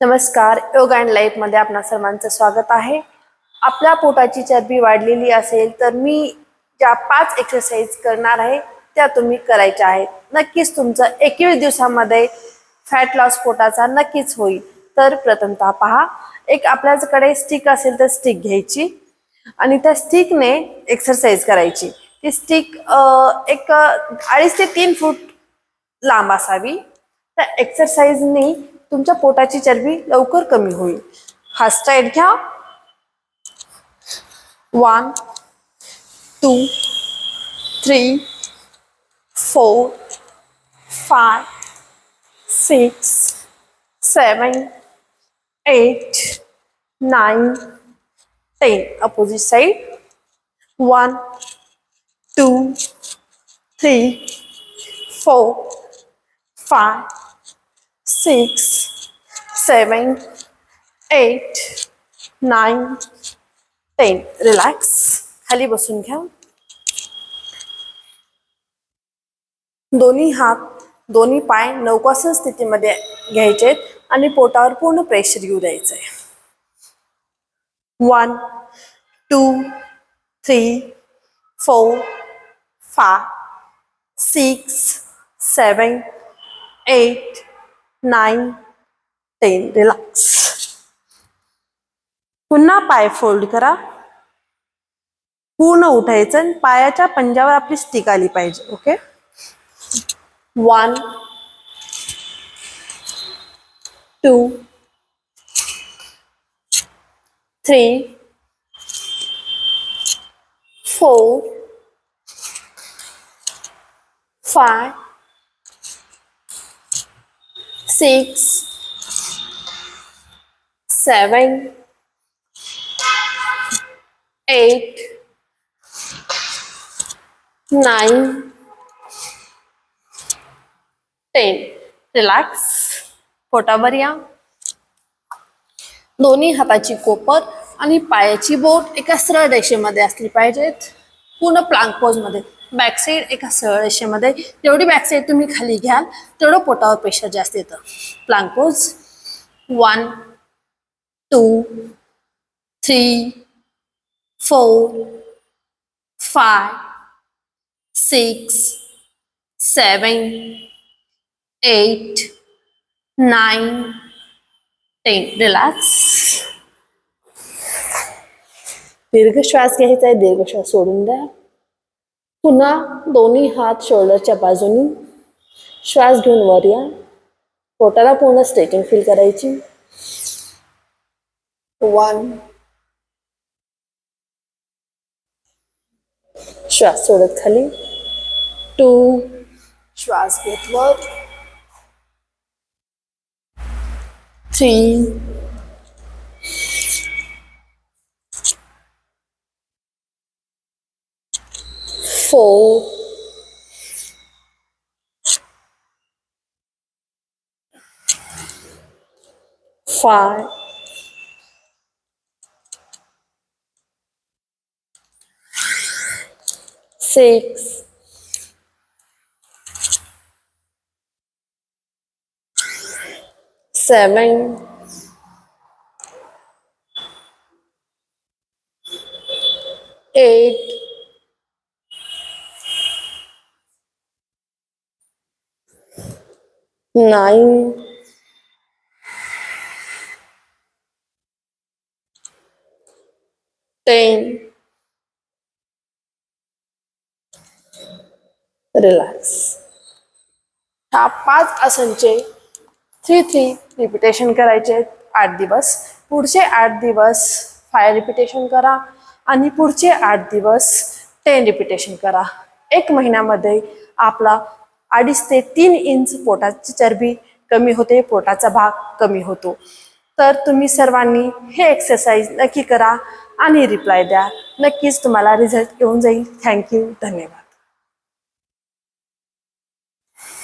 नमस्कार योग अँड लाईफमध्ये आपणा सर्वांचं स्वागत आहे. आपल्या पोटाची चरबी वाढलेली असेल तर मी ज्या पाच एक्सरसाइज करणार आहे त्या तुम्ही करायच्या आहेत. नक्कीच तुमचं एकवीस दिवसामध्ये फॅट लॉस पोटाचा नक्कीच होईल. तर प्रथमतः पहा एक आपल्याकडे स्टिक असेल तर स्टिक घ्यायची आणि त्या स्टिकने एक्सरसाइज करायची. ती स्टिक एक अडीच ते तीन फूट लांब असावी. त्या एक्सरसाइजनी तुमच्या पोटाची चरबी लवकर कमी हा स्ट्राईट घ्या. One two three four five six seven eight nine ten opposite side one two three four five, six, seven, eight, nine, ten. Relax खाली बसून घ्या. दोन्ही हात दोन्ही पाय नौकासन स्थितीमध्ये घ्यायचे आणि पोटावर पूर्ण प्रेशर येऊ द्यायचंय one two three four five six seven eight nine ten relax. पुन्हा पाय फोल्ड करा. पूर्ण उठायचं आणि पायाच्या पंजावर आपली स्टिक आली पाहिजे okay one two three four five six, seven, eight, nine, ten relax पोटावर या. दोन्ही हाताची कोपर आणि पायाची बोट एका सरळ रेषेमध्ये असली पाहिजेत. पूर्ण प्लांक पोजमध्ये बॅकसाईड एका सरळ रेषेमध्ये जेवढी बॅकसाईड तुम्ही खाली घ्याल तेवढं पोटावर प्रेशर जास्त येतं. प्लांकोज one two three four five six seven eight nine ten relax दीर्घ श्वास घ्यायचा आहे दीर्घ श्वास सोडून द्या. पुन्हा दोन्ही हात शोल्डरच्या बाजूनी. श्वास घेऊन वर या. पोटाला पूर्ण स्ट्रेचिंग फील करायची. वन श्वास सोडत खाली. टू श्वास घेत वर. Three four, five, six, seven, eight, नाही. Ten, रिलॅक्स ह्या पाच आसनचे थ्री थ्री रिपिटेशन करायचे. आठ दिवस. पुढचे आठ दिवस फाय रिपिटेशन करा आणि पुढचे आठ दिवस टेन रिपिटेशन करा. एक महिन्यामध्ये आपला अडीच ते तीन इंच पोटाची चरबी कमी होते पोटाचा भाग कमी होतो. तर तुम्ही सर्वांनी हे एक्सरसाइज नक्की करा आणि रिप्लाय द्या. नक्कीच तुम्हाला रिझल्ट येऊन जाईल. थँक्यू धन्यवाद.